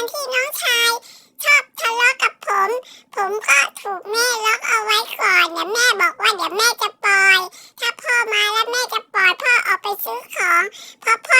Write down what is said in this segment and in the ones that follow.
การที่น้องชาย ชอบทะเลาะกับผม ผมก็ถูกแม่ล็อกเอาไว้ก่อนเดี๋ยวแม่บอกว่าเดี๋ยวแม่จะปล่อย ถ้าพ่อมาแล้วแม่จะปล่อยพ่อออกไปซื้อของพอพ่อ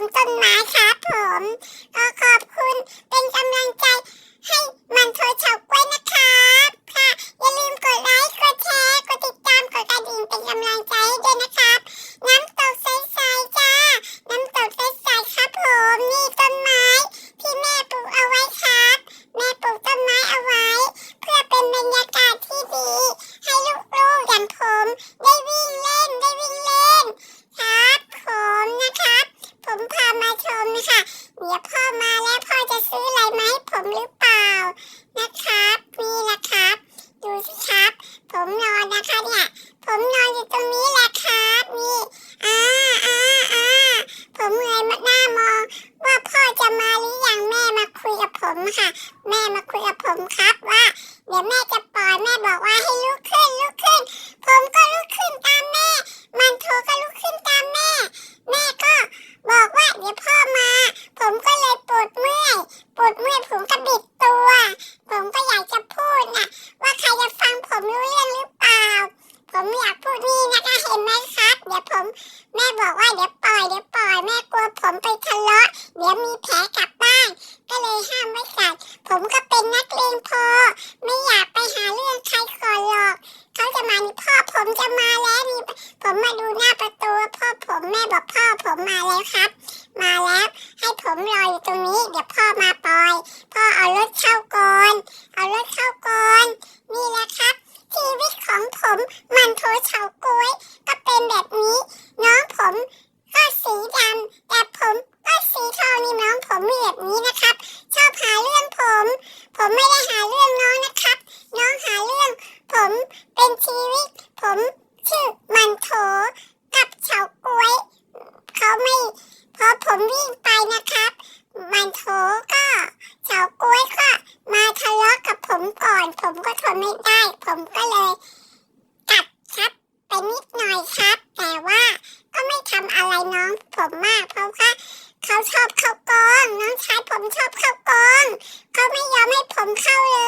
มต้นไม้ครับผม ผมหรือเปล่านะครับนี่แหละครับ ดูสิครับ ผมนอนนะคะเนี่ยผมนอนอยู่ตรงนี้แหละครับนี่อ่าอ่าอ่าผมเงยมาหน้ามองว่าพ่อจะมาหรือยังแม่มาคุยกับผมค่ะ แม่มาคุยกับผมครับว่าเดี๋ยวแม่จะปล่อยแม่บอกว่าให้ลุกขึ้นลุกขึ้น ผมก็ลุกขึ้นตามแม่ มันโทก็ลุกขึ้นตามแม่ แม่ก็บอกว่าเดี๋ยวพ่อมา ผมก็เลยปวดเมื่อยปวดเมื่อยผมก็บิดตัว ผมก็อยากจะพูดนะว่าใครจะฟังผมรู้เรื่องหรือเปล่า ผมอยากพูดนี่นะคะเห็นไหมครับ เดี๋ยวผม แม่ บอกว่าเดี๋ยวปล่อยเดี๋ยวปล่อยแม่กลัวผมไปทะเลาะเดี๋ยวมีแผลกลับบ้าน ก็เลยห้ามไว้กัดผมก็เป็นนักเลงพอ ไม่อยากไปหาเรื่องใครก่อนหรอกเขาจะมานี่พ่อผมจะมาแล้วนี่ผมมาดูหน้าประตูพ่อผมแม่บอกพ่อผมมาแล้วครับ มาแล้วให้ผมรออยู่ตรงนี้ เดี๋ยวพ่อมาปล่อย พ่อเอารถเข้าก่อน เอารถเข้าก่อน นี่แหละครับ ชีวิตของผม เฉาก้วยก็เป็นแบบนี้ น้องผมก็สีดำแต่ผมก็สีทองนี่น้องผมมีแบบนี้นะครับ ชอบหาเรื่องผม ผมไม่ได้หาเรื่องน้องนะครับ น้องหาเรื่องผมเป็นชีวิต ผมชื่อมันโถกับเฉาก้วยเขาไม่พอผมวิ่งไปนะครับ มันโถก็เฉาก้วยก็มาทะเลาะกับผมก่อน ผมก็ทนไม่ได้ ผมก็เลย นิดหน่อยครับ แต่ว่าก็ไม่ทำอะไรน้องผมมาก เพราะว่าเขาชอบเข้ากอง น้องชายผมชอบเข้ากองเขาไม่ยอมให้ผมเข้าเลย